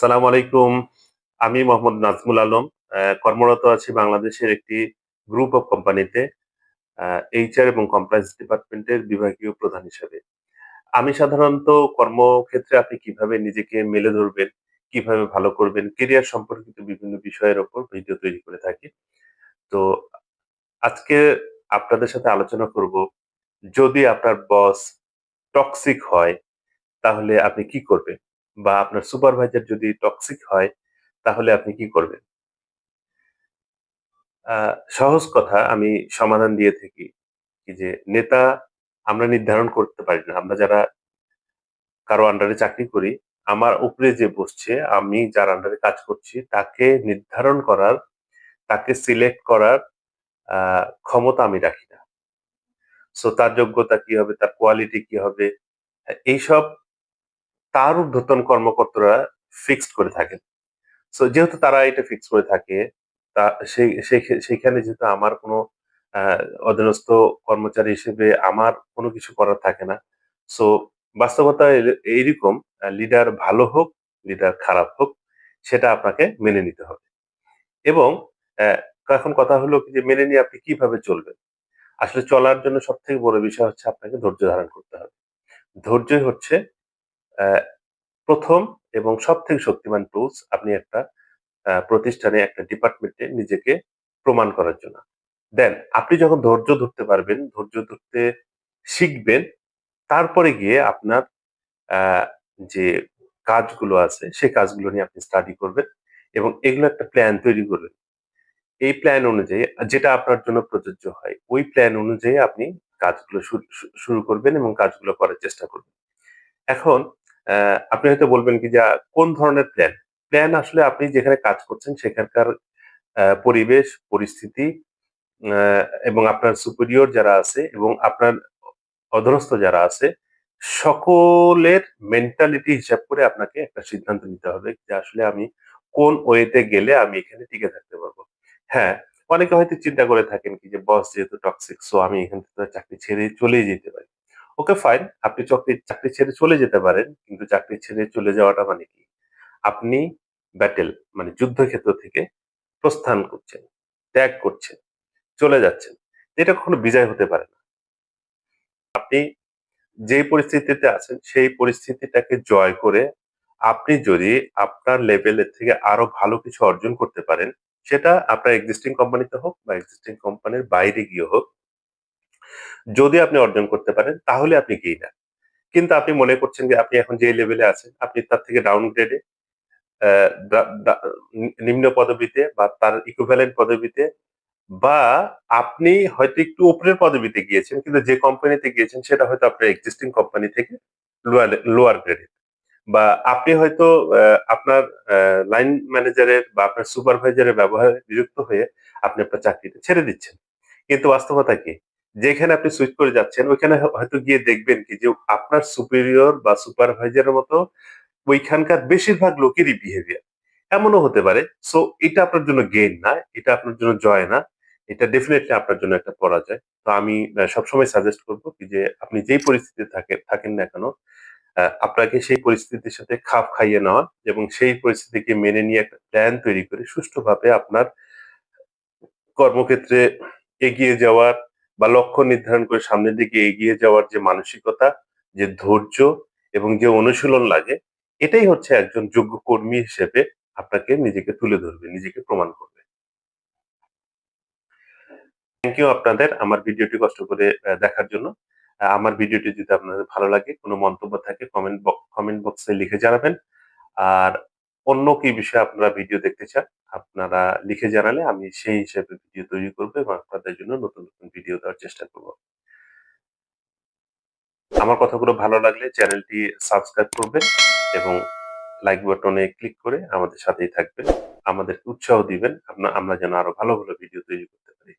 আসসালামু আলাইকুম। আমি মোহাম্মদ নাজমুল আলম কর্মরত আছি বাংলাদেশের একটি গ্রুপ অফ কোম্পানিতে এইচআর এবং কমপ্লায়েন্স ডিপার্টমেন্টের বিভাগীয় প্রধান হিসেবে। আমি সাধারণত কর্মক্ষেত্রে আপনি কীভাবে নিজেকে মেলে ধরবেন, কীভাবে ভালো করবেন কেরিয়ার সম্পর্কিত বিভিন্ন বিষয়ের ওপর ভিডিও তৈরি করে থাকি। তো আজকে আপনাদের সাথে আলোচনা করব, যদি আপনার বস টক্সিক হয়, তাহলে আপনি কি করবেন? বা আপনার সুপারভাইজার যদি টক্সিক হয়, তাহলে আপনি কি করবেন? সহজ কথা আমি সমাধান দিয়ে থাকি যে নেতা আমরা নির্ধারণ করতে পারি না। আমরা যারা কারও আন্ডারে চাকরি করি, আমার উপরে যে বসছে, আমি যার আন্ডারে কাজ করছি, তাকে নির্ধারণ করার, তাকে সিলেক্ট করার ক্ষমতা আমি রাখি না। সো তার যোগ্যতা কি হবে, তার কোয়ালিটি কি হবে, এইসব তার ঊর্ধ্বতন কর্মকর্তারা ফিক্সড করে থাকেন সো যেহেতু তারা এটা ফিক্স করে থাকে, তা সেইখানে যেহেতু আমার কোনো অধীনস্থ কর্মচারী হিসেবে আমার কোনো কিছু করার থাকে না সো বাস্তবতা এইরকম লিডার ভালো হোক লিডার খারাপ হোক, সেটা আপনাকে মেনে নিতে হবে। এবং এখন কথা হলো যে মেনে নিয়ে আপনি কীভাবে চলবেন? আসলে চলার জন্য সব থেকে বড় বিষয় হচ্ছে আপনাকে ধৈর্য ধারণ করতে হবে। ধৈর্যই হচ্ছে প্রথম এবং সব থেকে শক্তিমান টুলস আপনি একটা প্রতিষ্ঠানে, একটা ডিপার্টমেন্টে নিজেকে প্রমাণ করার জন্য। দেন আপনি যখন ধৈর্য ধরতে পারবেন, ধৈর্য ধরতে শিখবেন, তারপরে গিয়ে আপনার যে কাজগুলো আছে, সে কাজগুলো নিয়ে আপনি স্টাডি করবেন এবং এগুলো একটা প্ল্যান তৈরি করবেন। এই প্ল্যান অনুযায়ী, যেটা আপনার জন্য প্রযোজ্য হয়, ওই প্ল্যান অনুযায়ী আপনি কাজগুলো শুরু করবেন এবং কাজগুলো করার চেষ্টা করবেন। এখন আপনি হয়তো বলবেন কি যে কোন ধরনের প্ল্যান প্ল্যান আসলে আপনি যেখানে কাজ করছেন সেখানকার পরিবেশ, পরিস্থিতি এবং আপনার সুপিরিয়র যারা আছে এবং আপনার অধরস্থ যারা আছে, সকলের মেন্টালিটি হিসাব করে আপনাকে একটা সিদ্ধান্ত নিতে হবে যে আসলে আমি কোন ওয়েতে গেলে আমি এখানে টিকে থাকতে পারব। হ্যাঁ অনেকে হয়তো চিন্তা করে থাকেন কি যে, বস যেহেতু টক্সিক সো আমি এখান থেকে চাকরি ছেড়ে চলেই যেতে পারি। ওকে ফাইন আপনি চাকরি চাকরি ছেড়ে চলে যেতে পারেন, কিন্তু চাকরি ছেড়ে চলে যাওয়াটা মানে কি? আপনি ব্যাটেল মানে যুদ্ধক্ষেত্র থেকে প্রস্থান করছেন, ত্যাগ করছেন, চলে যাচ্ছেন। এটা কখনো বিজয় হতে পারে না। আপনি যেই পরিস্থিতিতে আছেন, সেই পরিস্থিতিটাকে জয় করে আপনি যদি আপনার লেভেলের থেকে আরও ভালো কিছু অর্জন করতে পারেন, সেটা আপনার এক্সিস্টিং কোম্পানিতে হোক বা এক্সিস্টিং কোম্পানির বাইরে গিয়ে হোক যদি আপনি অর্জন করতে পারেন, তাহলে আপনি গেইনার কিন্তু আপনি মনে করছেন যে আপনি এখন যে লেভেলে আছেন, আপনি তার থেকে ডাউনগ্রেডে নিম্ন পদবিতে বা তার ইকুইভ্যালেন্ট পদবিতে বা আপনি হয়তো একটু উপরের পদবিতে গিয়েছেন, কিন্তু যে কোম্পানিতে গিয়েছেন, সেটা হয়তো আপনার এক্সিস্টিং কোম্পানি থেকে লোয়ার গ্রেডে বা আপনি হয়তো আপনার লাইন ম্যানেজারের বা আপনার সুপারভাইজারের ব্যবহারে বিরক্ত হয়ে আপনি আপনার চাকরিটা ছেড়ে দিচ্ছেন। কিন্তু বাস্তবতা কি? যেখানে আপনি সুইচ করে যাচ্ছেন, ওইখানে হয়তো গিয়ে দেখবেন কি যে আপনার সুপিরিয়র বা সুপারভাইজারের মতো ওইখানকার বেশিরভাগ লোকেরই বিহেভিয়ার এমনও হতে পারে। সো এটা আপনার জন্য গেইন না, এটা আপনার জন্য জয় না, এটা ডেফিনেটলি আপনার জন্য একটা পরাজয়। তো আমি সবসময় সাজেস্ট করব কি যে আপনি যেই পরিস্থিতিতে থাকে, থাকেন না কেন আপনাকে সেই পরিস্থিতির সাথে খাপ খাইয়ে নেওয়া এবং সেই পরিস্থিতিকে মেনে নিয়ে একটা প্ল্যান তৈরি করে সুষ্ঠুভাবে আপনার কর্মক্ষেত্রে এগিয়ে যাওয়ার বা লক্ষ্য নির্ধারণ করে সামনের দিকে এগিয়ে যাওয়ার যে মানসিকতা, যে ধৈর্য এবং যে অনুশীলন লাগে, এটাই হচ্ছে একজন যোগ্য কর্মী হিসেবে আপনাকে নিজেকে তুলে ধরবে, নিজেকে প্রমাণ করবে। থ্যাংক ইউ আপনাদের আমার ভিডিওটি কষ্ট করে দেখার জন্য। আমার ভিডিওটি যদি আপনাদের ভালো লাগে, কোনো মন্তব্য থাকে কমেন্ট কমেন্ট বক্সে লিখে জানাবেন। আর অন্য কি বিষয়ে আপনারা ভিডিও দেখতে চান, আপনারা লিখে জানালে আমি সেই হিসেবে ভিডিও তৈরি করব এবং আপনাদের জন্য নতুন নতুন ভিডিও দেওয়ার চেষ্টা করব। আমার কথাগুলো ভালো লাগলে চ্যানেলটি সাবস্ক্রাইব করবেন এবং লাইক বাটনে ক্লিক করে আমাদের সাথেই থাকবেন। আমাদেরকে উৎসাহ দিবেন, আমরা আমরা যেন আরও ভালো ভালো ভিডিও তৈরি করতে পারি।